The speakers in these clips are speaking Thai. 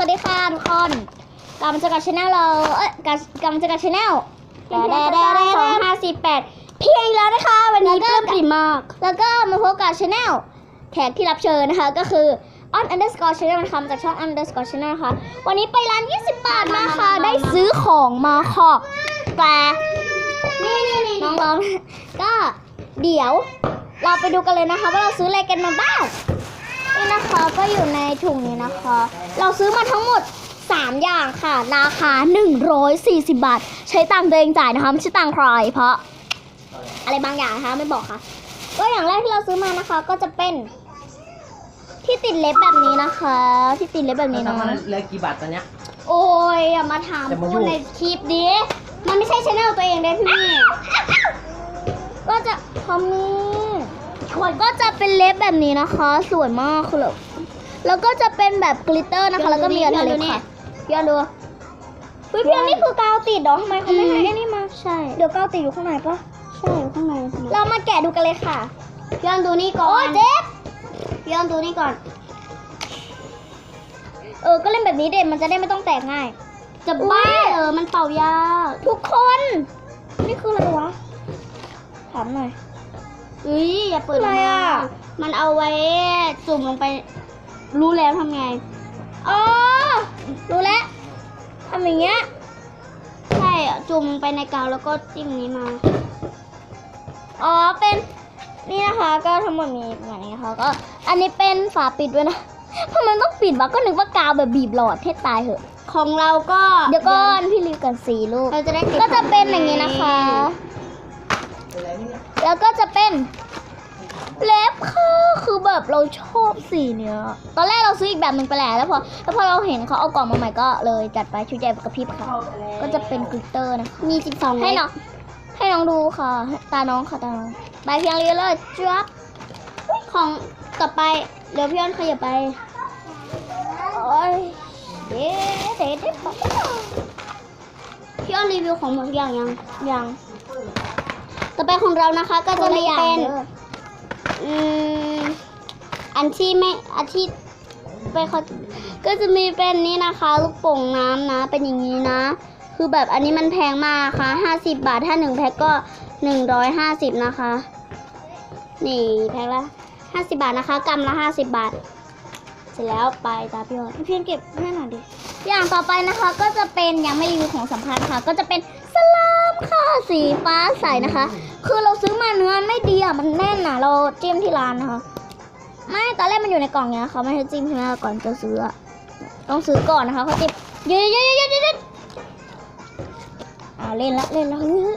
วัสดีค่ะทุกคนกลับมาเจอกับชาแนลเรา เอ้ยกลับกลับมาเจอกับชาแนลแดแดแดแดสองห้าสี่แปดเพียงอีกแล้วนะคะ วันนี้ปลื้มปริ่มมาก แล้วก็มาพบกับชาแนลแขกที่รับเชิญนะคะ ก็คือ on underscore channel นะคะมาจากช่อง underscore channel นะคะ วันนี้ไปร้าน 20 บาทมาค่ะ ได้ซื้อของมาค่ะแต่น้องร้องก็เดี๋ยว เราไปดูกันเลยนะคะ ว่าเราซื้ออะไรกันมาบ้าง นี่นะคะก็อยู่ในถุงนี้นะคะ เราซื้อมาทั้งหมด 3 อย่างค่ะ ราคา 140 บาท ใช้ตังค์ตัวเองจ่ายนะคะไม่ใช่ตังค์ใครเพราะ อะไรบางอย่างนะคะไม่บอกค่ะ ก็อย่างแรกที่เราซื้อมานะคะก็จะเป็นที่ติดเล็บแบบนี้นะคะ ที่ติดเล็บแบบนี้แล้วเนาะมันเหลือกี่บาทตอนเนี้ยโอ้ยอย่ามาถามอย่ามาพูยุ่ดงในคลิปดิมันไม่ใช่ชแนลตัวเองเด้พี่ก็จะพอมี ก็จะเป็นเล็บแบบนี้นะคะ สวยมากคือแบบแล้วก็จะเป็นแบบกลิตเตอร์นะคะ แล้วก็มีอันเล็กค่ะพี่อันดูเฮ้ยพี่อันนี่คือกาวติดเหรอทำไมเขาไม่ให้ไอ้นี่มาใช่ เดี๋ยวกาวติดอยู่ข้างในปะใช่อยู่ข้างใน เรามาแกะดูกันเลยค่ะพี่ออนดูนี่ก่อโอ้นเจ็บพี่ออนดูนี่ก่อน เออ ก็เล่นแบบนี้เด็มันจะได้ไม่ต้องแตกง่าย จะบ้าเออ มันเป่ายากทุกคน นี่คืออะไรวะ ถามหน่อย เอ้ยอย่าเปิดอะไรอะมันเอาไว้จุ่มลงไป รู้แล้วทำไง อ๋อ รู้แล้วทำอย่างเงี้ย ใช่อะจุ่มลงไปในกาวแล้วก็จิ้มนี้มา อ๋อ เป็น นี่นะคะ ก็ทั้งหมดมีประมาณนี้นะคะก็ อันนี้เป็นฝาปิดด้วยนะทำไมต้องปิดวะก็นึกว่ากาวแบบบีบหลอดให้ตายเหอะ ของเราก็ เดี๋ยวก่อนพี่รีวกันสีลูก เราจะได้ก็บก็จะเป็นอย่างนี้นะคะเป็นไรเนี่ย แล้วก็จะเป็นเล็บค่ะคือแบบเราชอบสีเนี้ยตอนแรกเราซื้ออีกแบบหนึ่งไปแล้วแล้วพอแล้วพอเราเห็นเขาเอากล่องมาใหม่ก็เลยจัดไปชุดใหญ่กระพริบค่ะ ก็จะเป็นกลิตเตอร์นะคะมี12ให้เม็ดน้องให้น้องดูค่ะ ตาน้องค่ะตาน้องไปเพียงเรียนเลยจ๊บของต่อไปเดี๋ยวพี่ออนขยับไปโอ้ยเด็ดเด็ดเด็ดปะพี่ออนรีวิวของหมดทุกอย่างยังยัง ต่อไปของเรานะคะก็จะมีเป็นด้ออืมอันที่ไม่อันที่ไปเขาก็จะมีเป็นนี่นะคะ ลูกโป่งน้ำนะ เป็นอย่างนี้นะ คือแบบอันนี้มันแพงมากค่ะห้าสิบบาทถ้าหนึ่งแพ็คก็หนึ่งร้อยห้าสิบนะคะ นี่แพ็คละห้าสิบาทนะคะกรัมละห้าสิบบาท เสร็จแล้วไปตาพี่ออนเพียงเก็บให้หน่อยดิอย่างต่อไปนะคะก็จะเป็นยังไม่รีวิวของสัมภาษณ์ค่ะ ก็จะเป็นสลา มค่ะสีฟ้าใสนะคะ คือเราซื้อมาเนื้อไม่ดีอะมันแน่นอะ เราจิ้มที่ร้านนะคะ ไม่ตอนแรกมันอยู่ในกล่องเนี้ยเขาไม่ให้จิ้มใช่ไหมก่อนจะซื้ออะต้องซื้อก่อนนะคะเขาจิ้มเยอะๆๆๆๆเอาเล่นละเล่นละเฮ้ย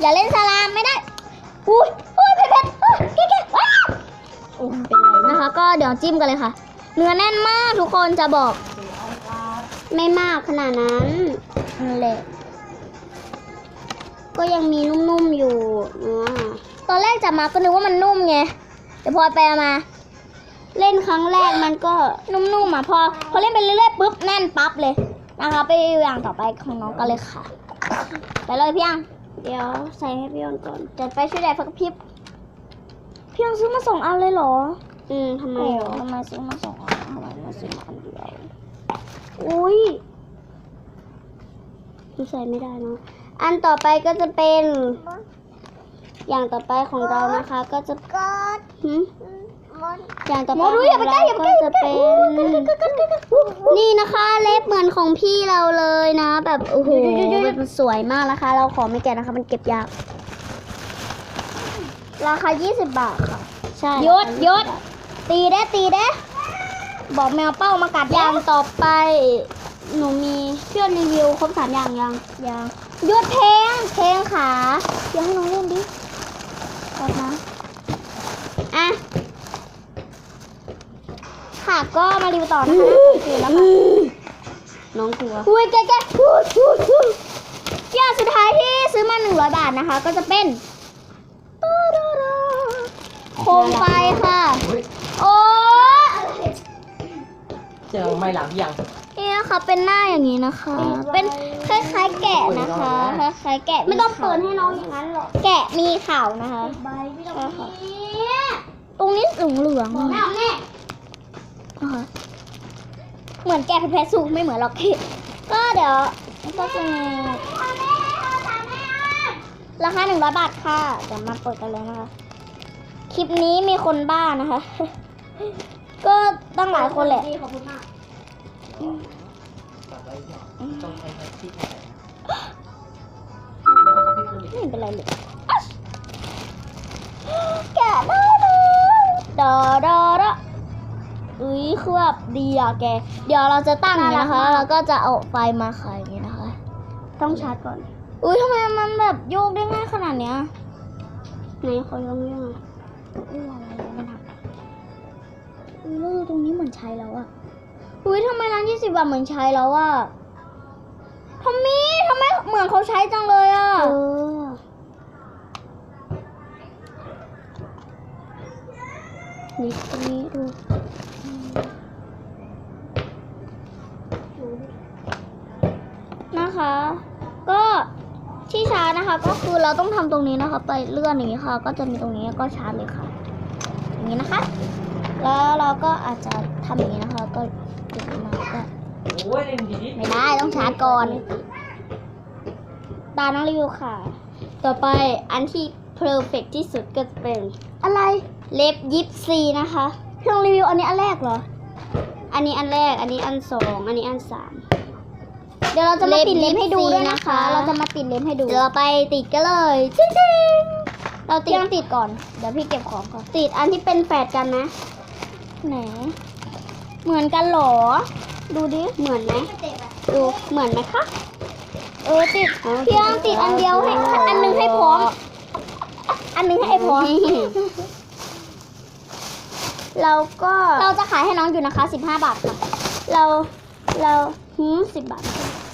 อย่าเล่นสลามไม่ได้อุ้ยอุ้ยเผ็ดเผ็ดเฮ้ยเก๊ๆว้าวโอ้เป็นไรนะคะ ก็เดี๋ยวจิ้มกันเลยค่ะ เนื้อแน่นมากทุกคนจะบอก ไม่มากขนาดนั้นนั่นแหละ ก็ยังมีนุ่มๆอยู่อ่าตอนแรกจับมาก็นึกว่ามันนุ่มไงแต่พอไปเอามา เล่นครั้งแรกมันก็นุ่มๆอะพอ พอเล่นไปเรื่อยๆปุ๊บแน่นปั๊บเลยนะคะไปอย่างต่อไปของน้องกันเลยค่ะ ไปเลยพี่ยังเดี๋ยวใส่ให้พี่ออนก่อนจัดไปช่วยแดดพักพริบพี่ยังซื้อมาสองอันเลยเหรอ อืมทำไมโอ้เหรอทำไมซื้อมาสองอันทำไมมาซื้อมาอันเดียวอุ้ยใส่ไม่ได้เนอะ อันต่อไปก็จะเป็น อย่างต่อไปของเรานะคะ ก็จะกอดหืมอย่างต่อไปโมของดูอย่าไปใกล้อย่าไปใกล้ก็จะเป็นนี่นะคะ เล็บเหมือนของพี่เราเลยนะ แบบโอ้โหมันสวยมากนะคะ เราขอไม่แกะนะคะ มันเก็บยาก ราคา 20 บาทค่ะใช่ยศยศตีได้ตีได้บอกแมวเป้ามากัดอย่ายังงต่อไป หนูมีเพื่อนรีวิวครบสามอย่างยังยังยศเพลงเพลงขาเดี๋ยวให้น้องเล่นดิกดนะอะค่ะก็มารีวิวต่อนะคะคือแล้วค่ะน้องกลัวอุ้ยแกแกอุ้ยอุ้ยอุ้ยอย่างสุดท้ายที่ซื้อมา100บาทนะคะ ก็จะเป็นโคมไฟค่ะอุ๊ยโอ้เจอไม่หลับยัง นี่นะคะเป็นหน้าอย่างนี้นะคะ เป็นคล้ายๆแกะนะคะคล้ายๆแกะไม่ต้องเปิดให้น้องอย่างนั้นหรอกแกะมีเข่านะคะใบพี่ต้องใช่ค่ะเนี่ยตรงนี้เหลืองเหลืองๆแม่นะคะแม่นะคะเหมือนแกะแพ้สูงไม่เหมือนหรอกก็เดี๋ยวก็จะมีราคาหนึ่งร้อยบาทค่ะเดี๋ยวมาเปิดกันเลยนะคะ คลิปนี้มีคนบ้านะคะ ก็ตั้งหลายคนแหละขอบคุณมาก ตัดไว้ก่องใช้ไฟที่ไหนไม่เป็นไรเลยอ๊ะแกะได้ดอดอดออุ้ยคือแบบดีอะแก เดี๋ยวเราจะตั้งอย่างนี้นะคะ แล้วก็จะเอาไฟมาขายอย่างนี้นะคะ ต้องชาร์จก่อน อุ้ยทำไมมันแบบโยกได้ง่ายขนาดเนี้ยไหนขอลองยังไงอุ้ยอะไรวะมันทำอุ้ยแล้วดูตรงนี้เหมือนใช้แล้วอะ อุ้ยทำไมร้านยี่สิบบาทเหมือนใช้แล้วอะทำไมทำไมเหมือนเขาใช้จังเลยอะเออนี่ตรงนี้ดูนะคะ ก็ที่ชาร์จนะคะก็คือเราต้องทำตรงนี้นะคะ ไปเลื่อนอย่างนี้ค่ะ ก็จะมีตรงนี้ก็ชาร์จเลยค่ะ อย่างนี้นะคะ แล้วเราก็อาจจะทำอย่างนี้นะคะก็ ติดมาก็โอ้ยเล่นดีดิไม่ได้ต้องชาร์จก่อน ตาน้องรีวิวค่ะ ต่อไปอันที่เพอร์เฟกที่สุดก็จะเป็น อะไรเล็บยิปซีนะคะพี่ลองรีวิวอันนี้อันแรกเหรอ อันนี้อันแรก อันนี้อันสองอันนี้อันสามเดี๋ยวเราจะมาติดเล็บให้ดูด้วยนะคะเล็บเราจะมาติดเล็บให้ดู เดี๋ยวเราไปติดกันเลยจริงๆเราติพี่ดต้องติดก่อน เดี๋ยวพี่เก็บของก่อน ติดอันที่เป็นแฝดกันนะ ไหน เหมือนกันเหรอ ดูดิ เหมือนไหมดูเหมือนไหมคะ เออติดพี่ต้องติดอันเดียวให้อันหนึงให้พร้อม อันหนึงให้พร้อมเราก็เราจะขายให้น้องอยู่นะคะ15บาทค่ะเราเราหืมสิบบาท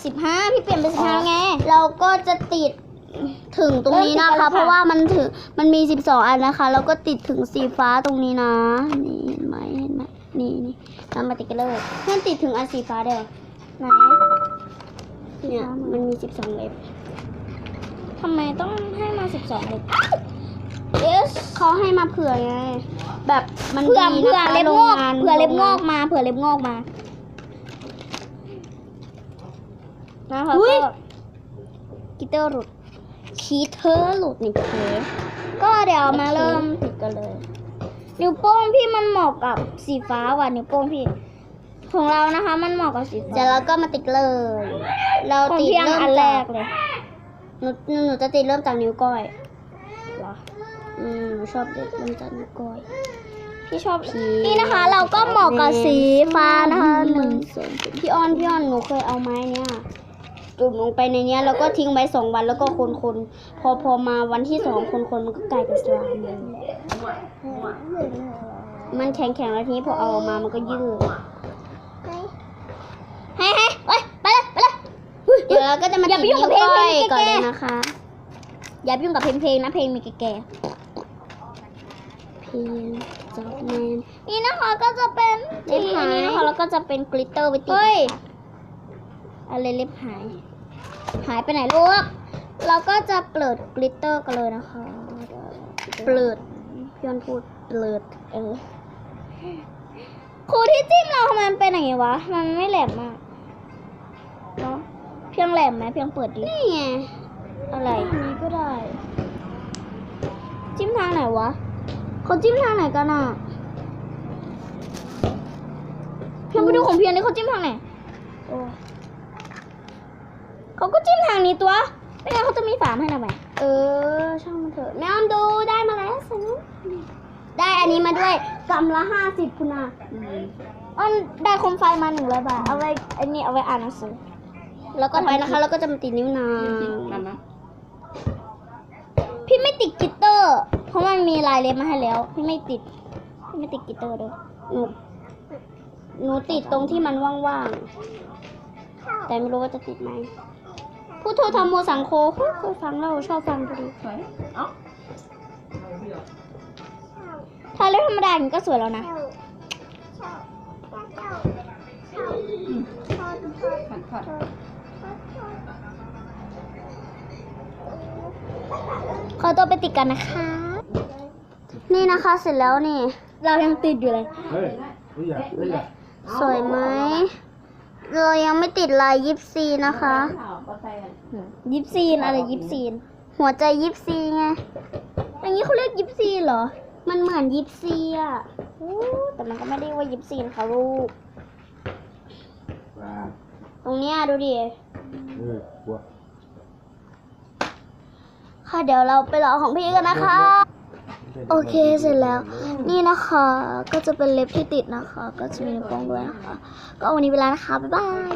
15พี่เปลี่ยนเป็น15แล้วไง เราก็จะติดถึงตรงนี้นะเริ่มติดแล้วค่ะคะ เพราะว่ามันถึงมันมี12อันนะคะ แล้วก็ติดถึงสีฟ้าตรงนี้นะ นี่เห็นไหมเห็นไหมนี่นี่ เรามาติดกันเลยเพื่อนติดถึงอันสีฟ้าเด้อไหนเนี่ยมันมี12เล็บทำไมต้องให้มา12เลย yes เขาให้มาเผื่อไง แบบมันเผื่อดีเผื่อนะคะเล็บโรงงอกงานเผื่อเล็บงอกโรงานมาเผื่อเล็บงอกมานะคะอุ๊ยก็กิเตอร์หลุดชีเธอร์หลุดนี่เพก็เดี๋ยวมาโอเคเริ่มติดกันเลย นิ้วโป้งพี่มันเหมาะกับสีฟ้าว่ะนิ้วโป้งพี่ ของเรานะคะ มันเหมาะกับสีฟ้าเดี๋ยวเราก็มาติดเลย เราของติดพี่ยังเริ่มอันแรจากกเลยหนูหนูหนูจะติดเริ่มจากนิ้วก้อย เหรอ อืมหนูชอบติดเริ่มจากนิ้วก้อย พี่ชอบผีนี่นะคะ เราก็เหมาะกับสีฟ้านะคะหนึ่งสองพี่อ้อนพี่อ้อนหนูเคยเอาไม้เนี่ยจุ่มลงไปในเนี้ยแล้วก็ทิ้งไว้สองวันแล้วก็คนคนๆพอพอมาวันที่สองคนคนๆมันก็กลายเป็นสลามเลย มันแข็งแข็งๆแล้วทีนี้พอเอาออกมามันก็ยืดให้ให้เอ้ยไปเลยไปเลยเดี๋ยวเราก็จะมาอย่าติดไปยุ่นิ้งวกับเพลงก้อยเพลงก่อนแก่เลยๆนะคะ อย่าไปยุ่งกับเพลงเพลงนะเพลงมีแก่เพลงจอบแมนๆนี่นะคะก็จะเป็นเล็บหายนี่นะคะแล้วก็จะเป็นกลิตเตอร์ไว้ติดเฮ้ยอะไรเล็บหาย หายไปไหนลูกเราก็จะเปิดกลิตเตอร์กันเลยนะคะ เปลื ดพี่อ้อนพูดเปลืดเออครูที่จิ้มเราทำไมมันเป็นอย่างงี้วะ มันไม่แหลมมากเนาะเพียงแหลมไหมเพียงเปิดดินี่ไงอะไรอันนี้ก็ได้ จิ้มทางไหนวะเขาจิ้มทางไหนกันอะเพียงไปดูของเพียงนี่เขาจิ้มทางไหนโอ้เขาก็จิ้มทางนี้ตัวไม่งั้นเขาจะมีฝาให้ทำไม เออ ช่างมันเถอะแม่อ้อมดูได้มาแล้วสินะได้อันนี้มาด้วยกำละห้าสิบคุณอาอ้อนได้โคมไฟมาหนึ่งร้อยบาทเอาไว้ไอ้นี่เอาไว้อ่านหนังสือ แล้วก็ไปนะคะ แล้วก็จะมาติดนิ้วนางนั่นนะพี่ไม่ติดกลิตเตอร์ เพราะมันมีลายเล็บมาให้แล้ว พี่ไม่ติดพี่ไม่ติดกลิตเตอร์ด้วยหนูหนูติดตรงที่มันว่างๆแต่ไม่รู้ว่าจะติดไหม พุทโธธรรมโมสังโฆเคยฟังแล้วชอบฟังพอดีสวยเอ้าถ้าเล็บธรรมดาอย่างนี้ก็สวยแล้วนะขัดขัดขอตัวไปติดกันนะคะ นี่นะคะเสร็จแล้วนี่ เรายังติดอยู่เลย Hey, iya, iya. สวยไหม เรายังไม่ติดลายยิปซีนะคะก็ใส่กัน ยิปซีนอะไรยิปซีน หัวใจยิปซีไงอย่างนี้เขาเรียกยิปซีนเหรอ มันเหมือนยิปซีอะอู้แต่มันก็ไม่ได้ว่ายิปซีนค่ะลูก ตรงเนี้ยดูดิเออบัวค่ะเดี๋ยวเราไปรอของพี่กันนะคะ โอเคเสร็จแล้ว นี่นะคะก็จะเป็นเล็บที่ติดนะคะ ก็จะมีนิ้วโป้งด้วยนะคะ ก็วันนี้เวลานะคะ บ๊ายบาย